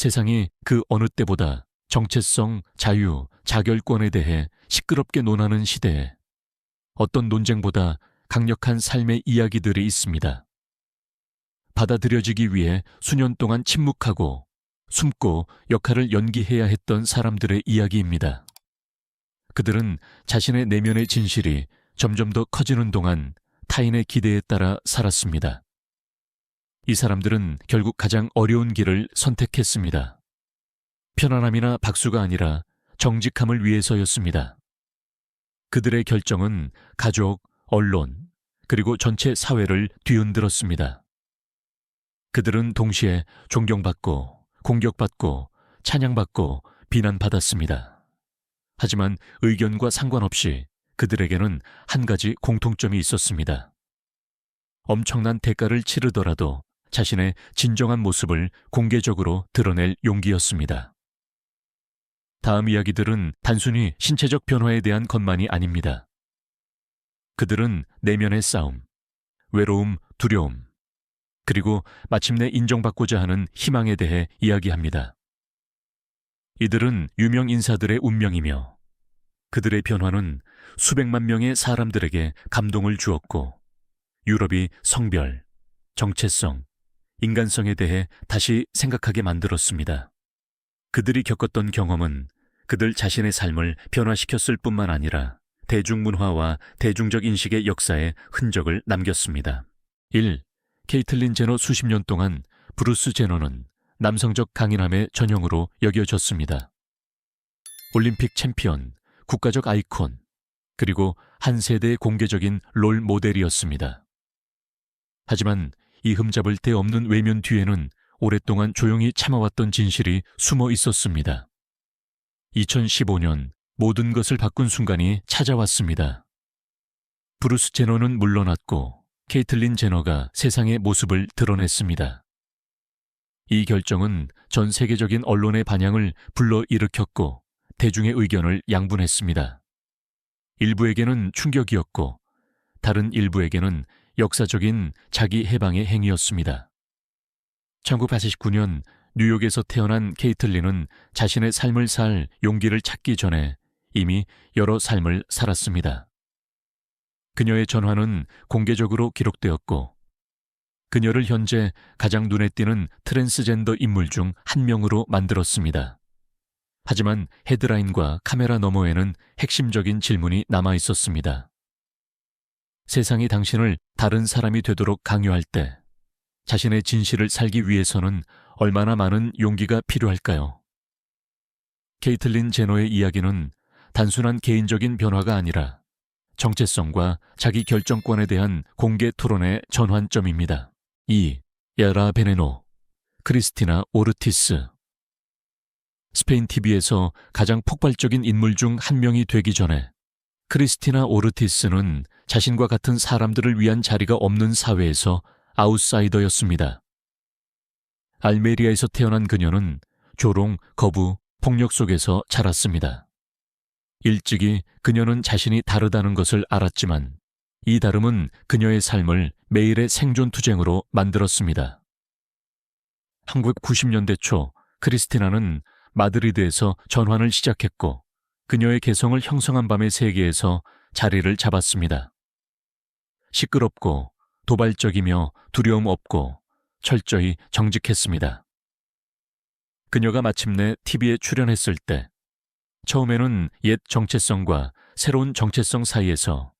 세상이 그 어느 때보다 정체성, 자유, 자결권에 대해 시끄럽게 논하는 시대에 어떤 논쟁보다 강력한 삶의 이야기들이 있습니다. 받아들여지기 위해 수년 동안 침묵하고 숨고 역할을 연기해야 했던 사람들의 이야기입니다. 그들은 자신의 내면의 진실이 점점 더 커지는 동안 타인의 기대에 따라 살았습니다. 이 사람들은 결국 가장 어려운 길을 선택했습니다. 편안함이나 박수가 아니라 정직함을 위해서였습니다. 그들의 결정은 가족, 언론, 그리고 전체 사회를 뒤흔들었습니다. 그들은 동시에 존경받고, 공격받고, 찬양받고, 비난받았습니다. 하지만 의견과 상관없이 그들에게는 한 가지 공통점이 있었습니다. 엄청난 대가를 치르더라도 자신의 진정한 모습을 공개적으로 드러낼 용기였습니다. 다음 이야기들은 단순히 신체적 변화에 대한 것만이 아닙니다. 그들은 내면의 싸움, 외로움, 두려움, 그리고 마침내 인정받고자 하는 희망에 대해 이야기합니다. 이들은 유명 인사들의 운명이며 그들의 변화는 수백만 명의 사람들에게 감동을 주었고 유럽이 성별, 정체성, 인간성에 대해 다시 생각하게 만들었습니다. 그들이 겪었던 경험은 그들 자신의 삶을 변화시켰을 뿐만 아니라 대중문화와 대중적 인식의 역사에 흔적을 남겼습니다. 1. 케이틀린 제너 수십 년 동안 브루스 제너는 남성적 강인함의 전형으로 여겨졌습니다. 올림픽 챔피언, 국가적 아이콘, 그리고 한 세대의 공개적인 롤 모델이었습니다. 하지만 이 흠잡을 데 없는 외면 뒤에는 오랫동안 조용히 참아왔던 진실이 숨어 있었습니다. 2015년 모든 것을 바꾼 순간이 찾아왔습니다. 브루스 제너는 물러났고 케이틀린 제너가 세상의 모습을 드러냈습니다. 이 결정은 전 세계적인 언론의 반향을 불러일으켰고 대중의 의견을 양분했습니다. 일부에게는 충격이었고 다른 일부에게는 역사적인 자기 해방의 행위였습니다. 1989년 뉴욕에서 태어난 케이틀린은 자신의 삶을 살 용기를 찾기 전에 이미 여러 삶을 살았습니다. 그녀의 전화는 공개적으로 기록되었고 그녀를 현재 가장 눈에 띄는 트랜스젠더 인물 중 한 명으로 만들었습니다. 하지만 헤드라인과 카메라 너머에는 핵심적인 질문이 남아 있었습니다. 세상이 당신을 다른 사람이 되도록 강요할 때 자신의 진실을 살기 위해서는 얼마나 많은 용기가 필요할까요? 케이틀린 제노의 이야기는 단순한 개인적인 변화가 아니라 정체성과 자기 결정권에 대한 공개 토론의 전환점입니다. 2. 야라 베네노, 크리스티나 오르티스 스페인 TV에서 가장 폭발적인 인물 중 한 명이 되기 전에 크리스티나 오르티스는 자신과 같은 사람들을 위한 자리가 없는 사회에서 아웃사이더였습니다. 알메리아에서 태어난 그녀는 조롱, 거부, 폭력 속에서 자랐습니다. 일찍이 그녀는 자신이 다르다는 것을 알았지만 이 다름은 그녀의 삶을 매일의 생존 투쟁으로 만들었습니다. 1990년대 초 크리스티나는 마드리드에서 전환을 시작했고 그녀의 개성을 형성한 밤의 세계에서 자리를 잡았습니다. 시끄럽고 도발적이며 두려움 없고 철저히 정직했습니다. 그녀가 마침내 TV에 출연했을 때 처음에는 옛 정체성과 새로운 정체성 사이에서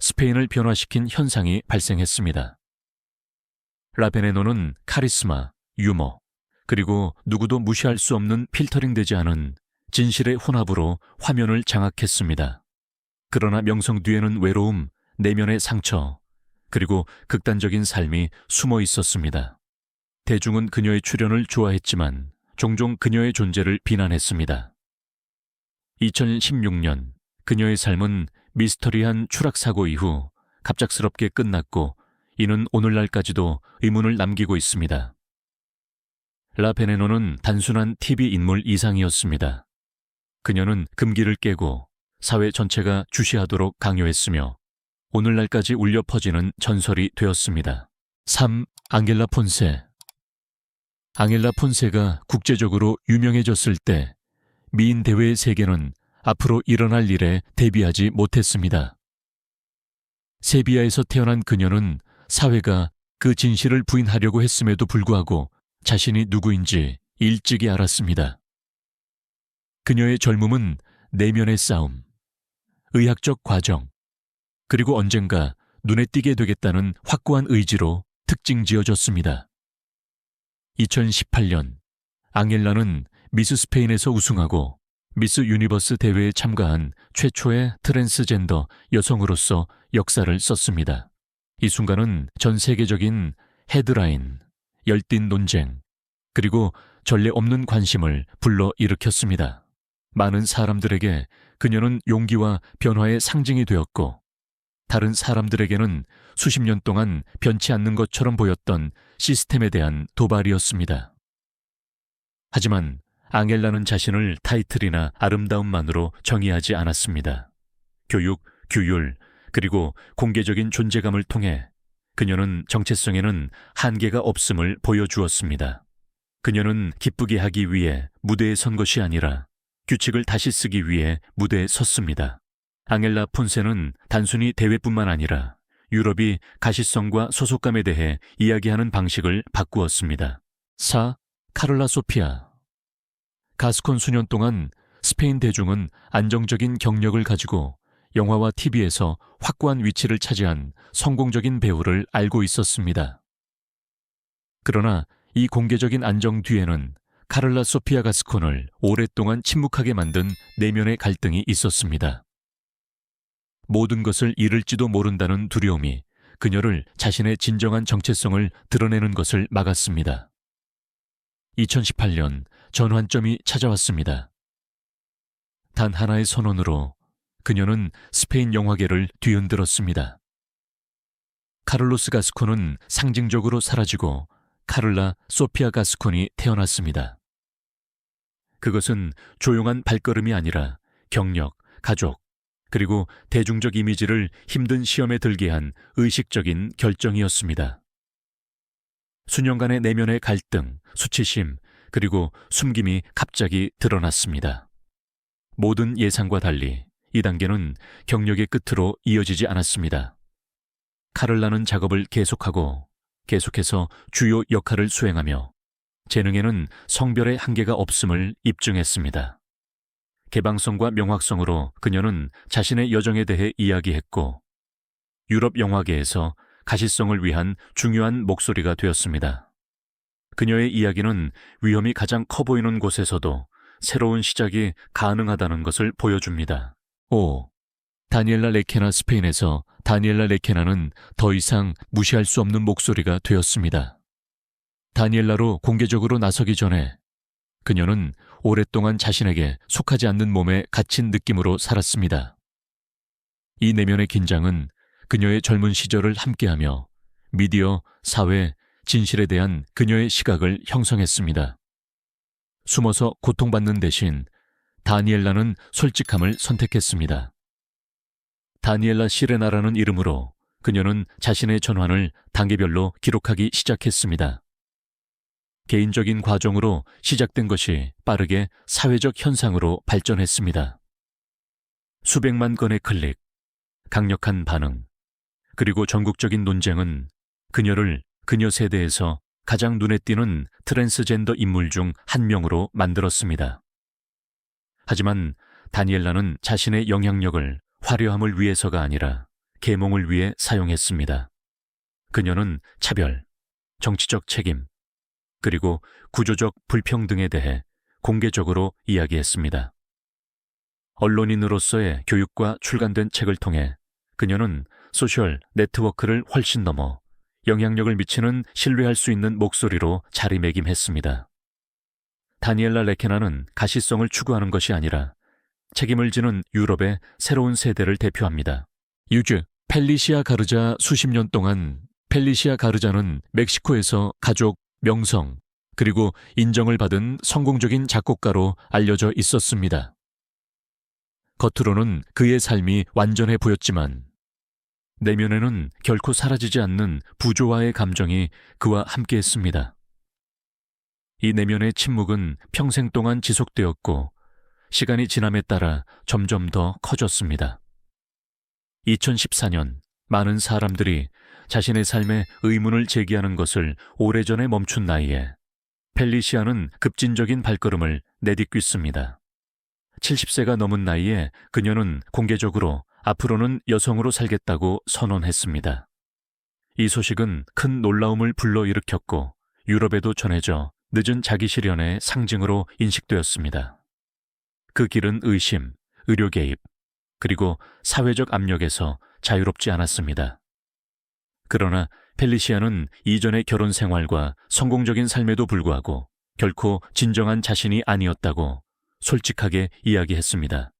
스페인을 변화시킨 현상이 발생했습니다. 라베네노는 카리스마, 유머, 그리고 누구도 무시할 수 없는 필터링 되지 않은 진실의 혼합으로 화면을 장악했습니다. 그러나 명성 뒤에는 외로움, 내면의 상처, 그리고 극단적인 삶이 숨어 있었습니다. 대중은 그녀의 출연을 좋아했지만 종종 그녀의 존재를 비난했습니다. 2016년 그녀의 삶은 미스터리한 추락사고 이후 갑작스럽게 끝났고 이는 오늘날까지도 의문을 남기고 있습니다. 라페네노는 단순한 TV 인물 이상이었습니다. 그녀는 금기를 깨고 사회 전체가 주시하도록 강요했으며 오늘날까지 울려 퍼지는 전설이 되었습니다. 3. 앙겔라 폰세 앙헬라 폰세가 국제적으로 유명해졌을 때 미인 대회의 세계는 앞으로 일어날 일에 대비하지 못했습니다. 세비야에서 태어난 그녀는 사회가 그 진실을 부인하려고 했음에도 불구하고 자신이 누구인지 일찍이 알았습니다. 그녀의 젊음은 내면의 싸움, 의학적 과정, 그리고 언젠가 눈에 띄게 되겠다는 확고한 의지로 특징 지어졌습니다. 2018년 앙헬라는 미스 스페인에서 우승하고 미스 유니버스 대회에 참가한 최초의 트랜스젠더 여성으로서 역사를 썼습니다. 이 순간은 전 세계적인 헤드라인, 열띤 논쟁, 그리고 전례 없는 관심을 불러 일으켰습니다. 많은 사람들에게 그녀는 용기와 변화의 상징이 되었고, 다른 사람들에게는 수십 년 동안 변치 않는 것처럼 보였던 시스템에 대한 도발이었습니다. 하지만 앙헬라는 자신을 타이틀이나 아름다움만으로 정의하지 않았습니다. 교육, 규율, 그리고 공개적인 존재감을 통해 그녀는 정체성에는 한계가 없음을 보여주었습니다. 그녀는 기쁘게 하기 위해 무대에 선 것이 아니라 규칙을 다시 쓰기 위해 무대에 섰습니다. 앙헬라 폰세는 단순히 대회뿐만 아니라 유럽이 가시성과 소속감에 대해 이야기하는 방식을 바꾸었습니다. 4. 카를라 소피아 가스콘 수년 동안 스페인 대중은 안정적인 경력을 가지고 영화와 TV에서 확고한 위치를 차지한 성공적인 배우를 알고 있었습니다. 그러나 이 공개적인 안정 뒤에는 카를라 소피아 가스콘을 오랫동안 침묵하게 만든 내면의 갈등이 있었습니다. 모든 것을 잃을지도 모른다는 두려움이 그녀를 자신의 진정한 정체성을 드러내는 것을 막았습니다. 2018년 전환점이 찾아왔습니다. 단 하나의 선언으로 그녀는 스페인 영화계를 뒤흔들었습니다. 카를로스 가스콘은 상징적으로 사라지고 카를라 소피아 가스콘이 태어났습니다. 그것은 조용한 발걸음이 아니라 경력, 가족, 그리고 대중적 이미지를 힘든 시험에 들게 한 의식적인 결정이었습니다. 수년간의 내면의 갈등, 수치심, 그리고 숨김이 갑자기 드러났습니다. 모든 예상과 달리 이 단계는 경력의 끝으로 이어지지 않았습니다. 칼을 나는 작업을 계속하고 계속해서 주요 역할을 수행하며 재능에는 성별의 한계가 없음을 입증했습니다. 개방성과 명확성으로 그녀는 자신의 여정에 대해 이야기했고 유럽 영화계에서 가시성을 위한 중요한 목소리가 되었습니다. 그녀의 이야기는 위험이 가장 커 보이는 곳에서도 새로운 시작이 가능하다는 것을 보여줍니다. 5. 다니엘라 레케나 스페인에서 다니엘라 레케나는 더 이상 무시할 수 없는 목소리가 되었습니다. 다니엘라로 공개적으로 나서기 전에 그녀는 오랫동안 자신에게 속하지 않는 몸에 갇힌 느낌으로 살았습니다. 이 내면의 긴장은 그녀의 젊은 시절을 함께하며 미디어, 사회, 진실에 대한 그녀의 시각을 형성했습니다. 숨어서 고통받는 대신 다니엘라는 솔직함을 선택했습니다. 다니엘라 시레나라는 이름으로 그녀는 자신의 전환을 단계별로 기록하기 시작했습니다. 개인적인 과정으로 시작된 것이 빠르게 사회적 현상으로 발전했습니다. 수백만 건의 클릭, 강력한 반응, 그리고 전국적인 논쟁은 그녀를 그녀 세대에서 가장 눈에 띄는 트랜스젠더 인물 중 한 명으로 만들었습니다. 하지만 다니엘라는 자신의 영향력을 화려함을 위해서가 아니라 계몽을 위해 사용했습니다. 그녀는 차별, 정치적 책임, 그리고 구조적 불평등에 대해 공개적으로 이야기했습니다. 언론인으로서의 교육과 출간된 책을 통해 그녀는 소셜 네트워크를 훨씬 넘어 영향력을 미치는 신뢰할 수 있는 목소리로 자리매김했습니다. 다니엘라 레케나는 가시성을 추구하는 것이 아니라 책임을 지는 유럽의 새로운 세대를 대표합니다. 유즈, 펠리시아 가르자 수십 년 동안 펠리시아 가르자는 멕시코에서 가족, 명성, 그리고 인정을 받은 성공적인 작곡가로 알려져 있었습니다. 겉으로는 그의 삶이 완전해 보였지만 내면에는 결코 사라지지 않는 부조화의 감정이 그와 함께 했습니다. 이 내면의 침묵은 평생 동안 지속되었고 시간이 지남에 따라 점점 더 커졌습니다. 2014년 많은 사람들이 자신의 삶에 의문을 제기하는 것을 오래전에 멈춘 나이에 펠리시아는 급진적인 발걸음을 내딛고 있습니다. 70세가 넘은 나이에 그녀는 공개적으로 앞으로는 여성으로 살겠다고 선언했습니다. 이 소식은 큰 놀라움을 불러일으켰고 유럽에도 전해져 늦은 자기 실현의 상징으로 인식되었습니다. 그 길은 의심, 의료 개입, 그리고 사회적 압력에서 자유롭지 않았습니다. 그러나 펠리시아는 이전의 결혼 생활과 성공적인 삶에도 불구하고 결코 진정한 자신이 아니었다고 솔직하게 이야기했습니다.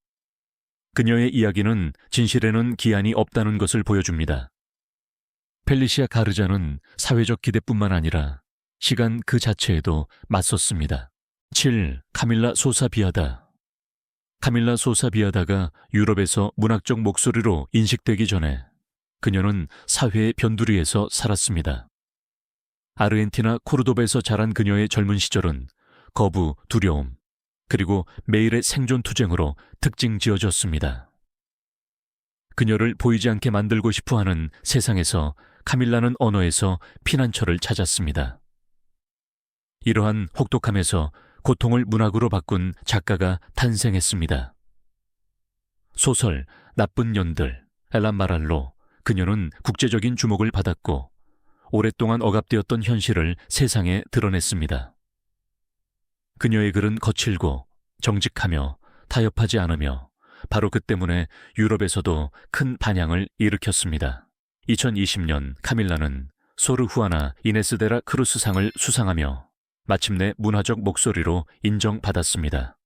그녀의 이야기는 진실에는 기한이 없다는 것을 보여줍니다. 펠리시아 가르자는 사회적 기대뿐만 아니라 시간 그 자체에도 맞섰습니다. 7. 카밀라 소사 비아다 카밀라 소사 비아다가 유럽에서 문학적 목소리로 인식되기 전에 그녀는 사회의 변두리에서 살았습니다. 아르헨티나 코르도베에서 자란 그녀의 젊은 시절은 거부, 두려움, 그리고 매일의 생존 투쟁으로 특징 지어졌습니다. 그녀를 보이지 않게 만들고 싶어 하는 세상에서 카밀라는 언어에서 피난처를 찾았습니다. 이러한 혹독함에서 고통을 문학으로 바꾼 작가가 탄생했습니다. 소설 나쁜 년들 엘란 마랄로 그녀는 국제적인 주목을 받았고 오랫동안 억압되었던 현실을 세상에 드러냈습니다. 그녀의 글은 거칠고 정직하며 타협하지 않으며 바로 그 때문에 유럽에서도 큰 반향을 일으켰습니다. 2020년 카밀라는 소르후아나 이네스데라 크루스상을 수상하며 마침내 문화적 목소리로 인정받았습니다.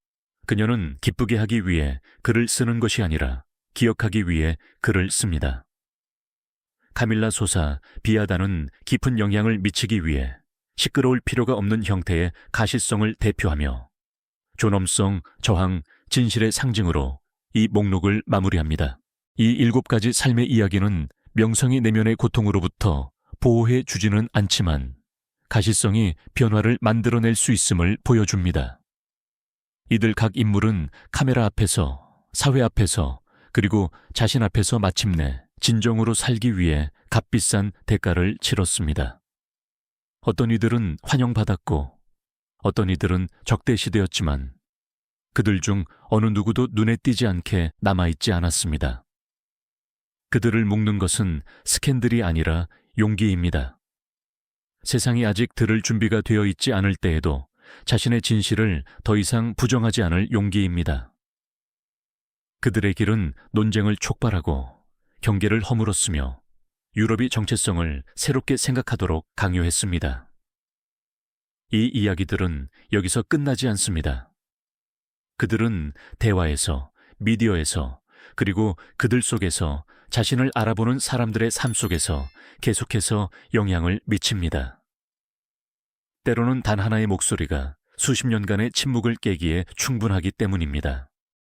그녀는 기쁘게 하기 위해 글을 쓰는 것이 아니라 기억하기 위해 글을 씁니다. 카밀라 소사 비아다는 깊은 영향을 미치기 위해 시끄러울 필요가 없는 형태의 가시성을 대표하며 존엄성, 저항, 진실의 상징으로 이 목록을 마무리합니다. 이 일곱 가지 삶의 이야기는 명성이 내면의 고통으로부터 보호해 주지는 않지만 가시성이 변화를 만들어낼 수 있음을 보여줍니다. 이들 각 인물은 카메라 앞에서, 사회 앞에서, 그리고 자신 앞에서 마침내 진정으로 살기 위해 값비싼 대가를 치렀습니다. 어떤 이들은 환영받았고, 어떤 이들은 적대시되었지만, 그들 중 어느 누구도 눈에 띄지 않게 남아있지 않았습니다. 그들을 묶는 것은 스캔들이 아니라 용기입니다. 세상이 아직 들을 준비가 되어 있지 않을 때에도 자신의 진실을 더 이상 부정하지 않을 용기입니다. 그들의 길은 논쟁을 촉발하고 경계를 허물었으며 유럽이 정체성을 새롭게 생각하도록 강요했습니다. 이 이야기들은 여기서 끝나지 않습니다. 그들은 대화에서, 미디어에서, 그리고 그들 속에서 자신을 알아보는 사람들의 삶 속에서 계속해서 영향을 미칩니다. 때로는 단 하나의 목소리가 수십 년간의 침묵을 깨기에 충분하기 때문입니다.